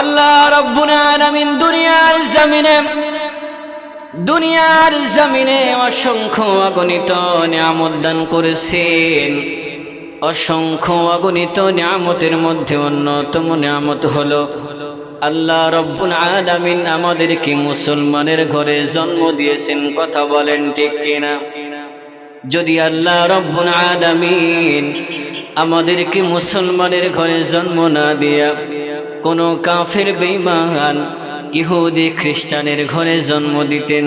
আল্লাহ রব্বুল আলামিন দুনিয়ার জমিনে দুনিয়ার জমিনে অসংখ্য অগণিত নিয়ামত দান করেছেন। অসংখ্য অগণিত নিয়ামতের মধ্যে অন্যতম নিয়ামত হলো, আল্লাহ রব্বুল আলামিন আমাদেরকে মুসলমানের ঘরে জন্ম দিয়েছেন, কথা বলেন ঠিক কিনা? যদি আল্লাহ রব্বুল আলামিন আমাদেরকে মুসলমানের ঘরে জন্ম না দিয়া কোনো কাফের বেঈমান ইহুদি খ্রিস্টানের ঘরে জন্ম দিতেন।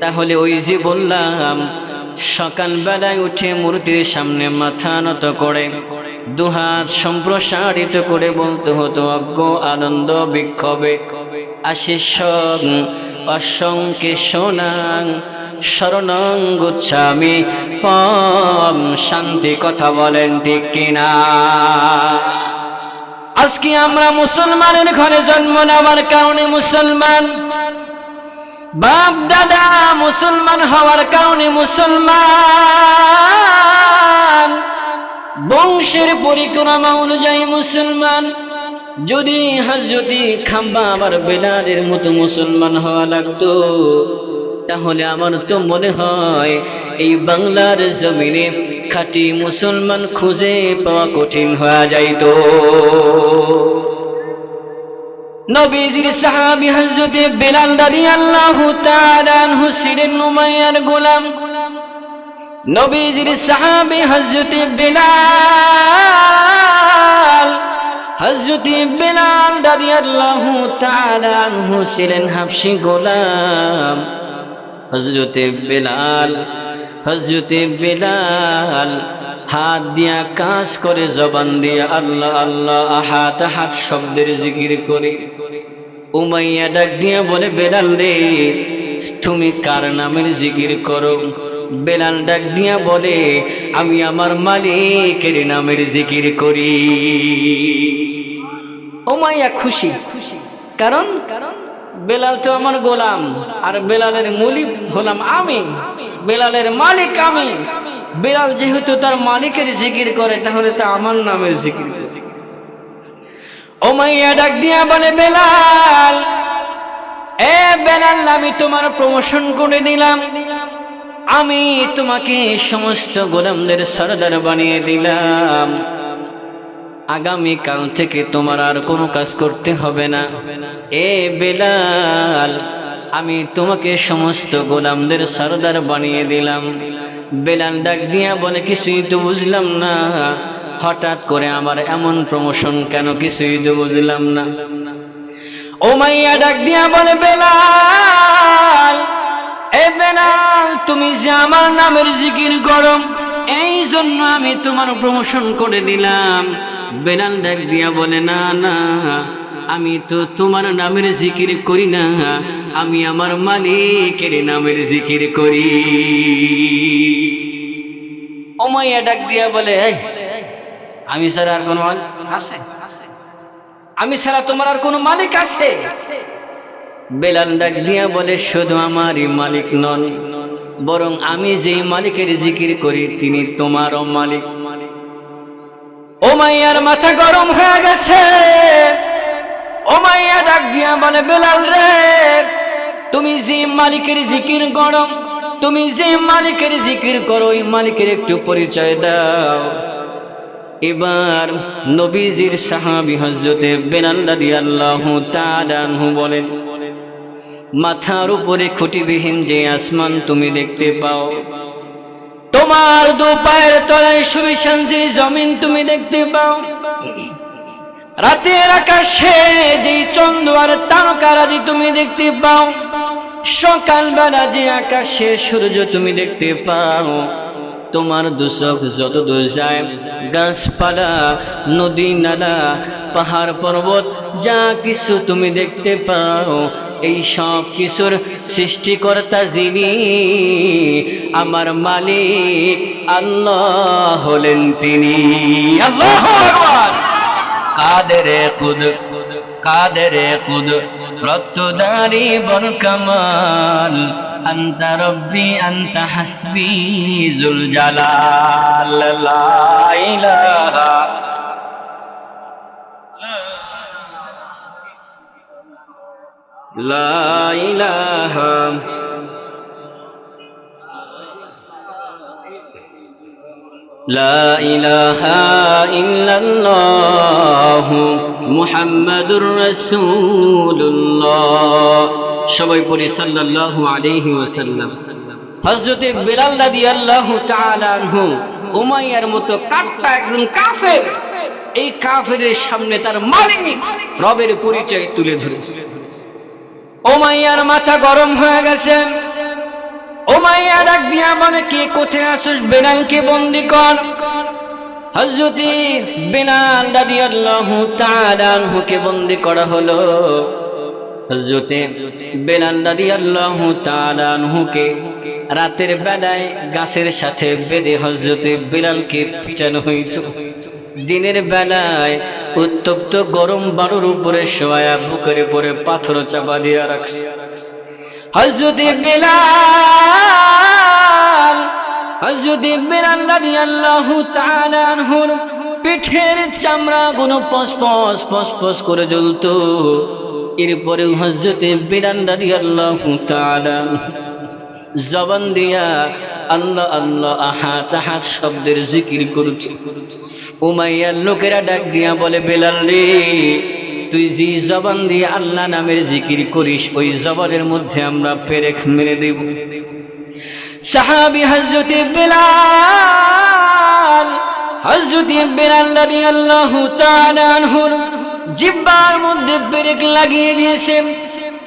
তাহলে ওই যে বললাম, সকালবেলায় উঠে মূর্তির সামনে মাথা নত করে, দুহাত সম্প্রসারিত করে বলতে হতো, অজ্ঞ, আনন্দ, বিক্ষোভে। আশিস অসংখ্যে সোনাং, শরণং গুচ্ছামি, পম শান্তি কথা বলেন ঠিক কিনা? আজকে আমরা মুসলমানের ঘরে জন্ম নেওয়ার কারণে মুসলমান। বাপ, দাদা মুসলমান হওয়ার কারণে মুসলমান। বংশের পরিক্রমা অনুযায়ী মুসলমান। যদি হজরতি খাম্বা আমার বেলালের মতো মুসলমান হওয়া লাগতো তাহলে আমার তো মনে হয় এই বাংলার জমিনে খাঁটি মুসলমান খুঁজে পাওয়া কঠিন হয়ে যাইতো। নবীজির সাহাবী হযরত বেলাল রাদিয়াল্লাহু তাআলা আনহু ছিলেন উমাইয়ার গোলাম। নবীজির সাহাবী হযরত বেলাল ছিলেন হাবশী গোলাম। হযরত বেলাল হযরত বেলাল হাত দিয়া কাজ করে, জবান দিয়া আল্লাহ আল্লাহ হাত হাত শব্দের জিকির করে। উমাইয়া ডাক দিয়া বলে, বেলাল রে, তুমি কার নামের জিকির করো? বেলাল ডাক দিয়া বলে, আমি আমার মালিকের নামের জিকির করি। উমাইয়া খুশি। খুশি কারণ কারণ বেলাল তো আমার গোলাম, আর বেলালের মুলি হলাম আমি। বেলালের মালিক আমি। বেলাল যেহেতু তার মালিকের জিকির করে, তাহলে তা আমার নামের জিকির। ওমাইয়া ডাক দিয়া বলে, বেলাল, এ বেলাল, আমি তোমার প্রমোশন করে দিলাম। আমি তোমাকে সমস্ত গোলামদের সরদার বানিয়ে দিলাম। আগামী কাল থেকে তোমার আর কোনো কাজ করতে হবে না। এ বেলাল, আমি তোমাকে সমস্ত গোলামদের সরদার বানিয়ে দিলাম। বেলাল ডাক দিয়া বলে, কিছুই তো বুঝলাম না। হঠাৎ করে আমার এমন প্রমোশন কেন কিছুই তো বুঝলাম না। ও মাইয়া ডাক দিয়া বলে, বেলাল, এ বেলাল, তুমি যে আমার নামের জিকির করো এই জন্য আমি তোমার প্রমোশন করে দিলাম। বেলাল ডাক দিয়া বলে, না না, আমি তো তোমার নামের জিকির করি না। আমি আমার মালিকের নামের জিকির করি। ওমাইয়া ডাক দিয়া বলে আমি ছাড়া আর কোনো আছে? আমি ছাড়া তোমার আর কোনো মালিক আছে? বেলাল ডাক দিয়া বলে, শুধু আমারই মালিক নন, বরং আমি যেই মালিকের জিকির করি, তিনি তোমারও মালিক। ও মাইয়ার মাথা গরম হয়ে গেছে। ও মাইয়া ডাক দিয়া বলে, বেলাল রে, তুমি যে মালিকের জিকির করো, তুমি যে মালিকের জিকির করো, ওই মালিকের একটু পরিচয় দাও। এবার নবীজির সাহাবি হজরতে বেলাল রাদিয়াল্লাহু তাআলা আনহু বলেন, মাথার উপরে খুঁটিবিহীন যে আসমান তুমি দেখতে পাও তোমার দু পায়ের তলায় সুবিশাল যে জমিন তুমি দেখতে পাও। রাতের আকাশে যে চন্দ্র আর তারকারাজি তুমি দেখতে পাও। সকালবেলা যে আকাশে সূর্য তুমি দেখতে পাও। তোমার দুচোখ যত দূর যায়, গাছপালা, নদী, নালা, পাহাড়, পর্বত, যা কিছু তুমি দেখতে পাও। এই সব কিছুর সৃষ্টিকর্তা যিনি আমার মালিক, আল্লাহ হলেন তিনি। আল্লাহ কাদেরে কুদ কাদেরে কুদ, রক্তদারি বন কামাল, আন্তা রব্বি, আন্তা হাসবি, জুল জালাল, লা লা ইলাহা لا إله إلا الله محمد رسول الله সবাই পড়ি সাল্লাল্লাহু আলাইহি ওয়াসাল্লাম হযরতে বিলাল রাদিয়াল্লাহু তাআলা আনহু উমাইয়ার মতো কাট্টা একজন কাফের এই কাফেরের সামনে তার মালিক রবের পরিচয় তুলে ধরেছে ওমাইয়ার মাথা গরম হয়ে গেছে। ওমাইয়া ডাক দিয়া বলে, কে কোথায় আসুস বেলালকে বন্দি কর। হজরতি বেলাল রাদিয়াল্লাহু তাআলা আনহুকে বন্দি করা হলো। হজরতে বেলাল রাদিয়াল্লাহু তাআলা আনহুকে রাতের বেলায় গাছের সাথে বেঁধে হজরতে বেলালকে পিটানো হইত। দিনের বেলায় উত্তপ্ত গরম বাড়ুর উপরে শোয়া, বুকের উপরে পাথর চাপা দিয়া রাখছে। হজরতে বেলাল হজরতে বেলাল রাদিয়াল্লাহু তাআলা পিঠের চামড়া গুলো পস পস পস পস করে জ্বলতো। এরপরে হজরতে বেলাল রাদিয়াল্লাহু তাআলা জবান দিয়া আল্লাহ আল্লাহ আহাত আহাত শব্দের জিকির করছে। উমাইয়ার লোকেরা ডাক দিয়া বলে, বেলাল রে, তুই যে জবান দিয়ে আল্লাহ নামের জিকির করিস, ওই জবানের মধ্যে আমরা পেরেক মেরে দেব। সাহাবি হজরতে বেলাল হজরতে বেলাল রাদিয়াল্লাহু তাআলা আনহুর জিব্বার মধ্যে পেরেক লাগিয়ে দিয়েছে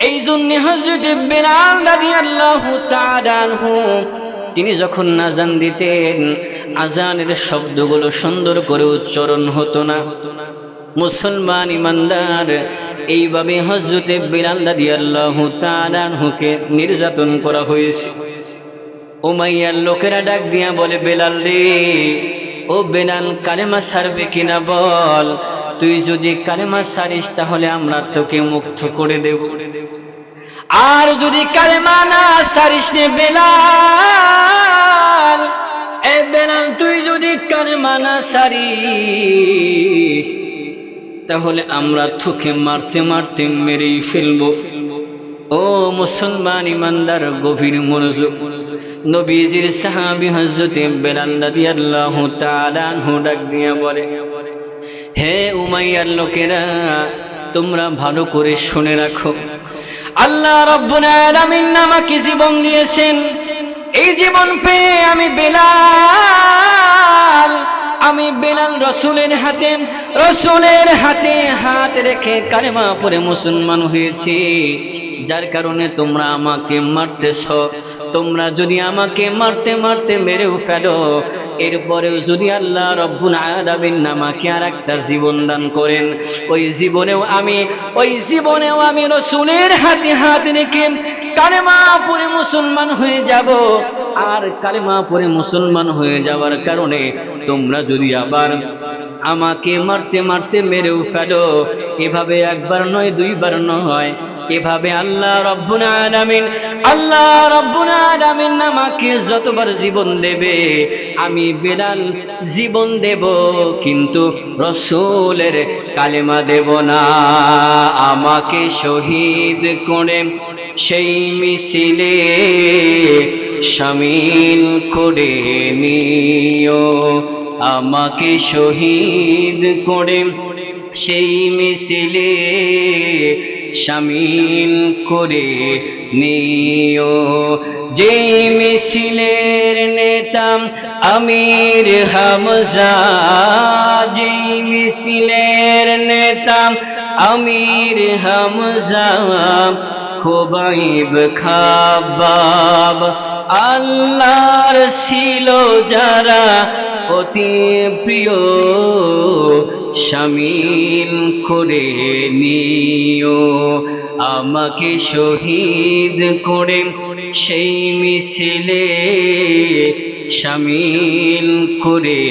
এই জন্য হজরতে বেলাল রাদিয়াল্লাহু তাআলা আনহু তিনি যখন নাজান দিতেন, আজানের শব্দগুলো সুন্দর করে উচ্চারণ হতো না। মুসলমান ইমানদার, এইভাবে হজরতে বিলাল রাদিয়াল্লাহু তাআলা আনহুকে নির্যাতন করা হয়েছে। ও উমাইয়ার লোকেরা ডাক দিয়া বলে, বেলাল রে, ও বেলাল, কালেমা সারবে কিনা বল? তুই যদি কালেমা সারিস তাহলে আমরা তোকে মুক্ত করে দেব। আর যদি কালেমা না সারিস বেলাল, এ বেলাল, তুই যদি কালেমা না সারিস, তাহলে আমরা থুকে মারতে মারতে মেরেই ফেলব। ও মুসলমান ইমানদার, গভীর মনোযোগ। নবীজির সাহাবী হযরতে বেলাল রাদিয়াল্লাহু তাআলা আনহু ডাক দিয়া বলে, হে উমাইয়ার লোকেরা, তোমরা ভালো করে শুনে রাখো। আল্লাহ রব্বুল আমাকে জীবন দিয়েছেন। এই জীবন পেয়ে আমি বেলাল। আমি বেলাল রসুলের হাতে রসুলের হাতে হাত রেখে কারেমা পরে মুসলমান হয়েছি। যার কারণে তোমরা আমাকে মারতেছ। তোমরা যদি আমাকে মারতে মারতে মেরেও ফেলো, এরপরেও যদি আল্লাহ রব্বুল আলামিন আমাকে আর একটা জীবন দান করেন, ওই জীবনেও আমি, ওই জীবনেও আমি রসুলের হাতে হাত রেখে কালেমা পরে মুসলমান হয়ে যাব। আর কালেমা পরে মুসলমান হয়ে যাওয়ার কারণে তোমরা যদি আবার আমাকে মারতে মারতে মেরেও ফেলো, এভাবে একবার নয়, দুইবার নয় এভাবে আল্লাহ রব্বুল আলামিন, আল্লাহ রব্বুল আলামিন আমাকে যতবার জীবন দেবে, আমি বেলাল জীবন দেব, কিন্তু রসুলের কালেমা দেব না। আমাকে শহীদ করে সেই মিছিলে শামিল করে নিও। আমাকে শহীদ করে সেই মিছিলে শামিল করে নিও। যে মিছিলের নেতা আমির হামজা, যে মিছিলের নেতা আমির হামজা, খোবাইব খাবাব। আল্লাহর ছিল যারা অতি প্রিয় শামিল করে নিও আমাকে শহীদ করে সেই মিছিলে শামিল করে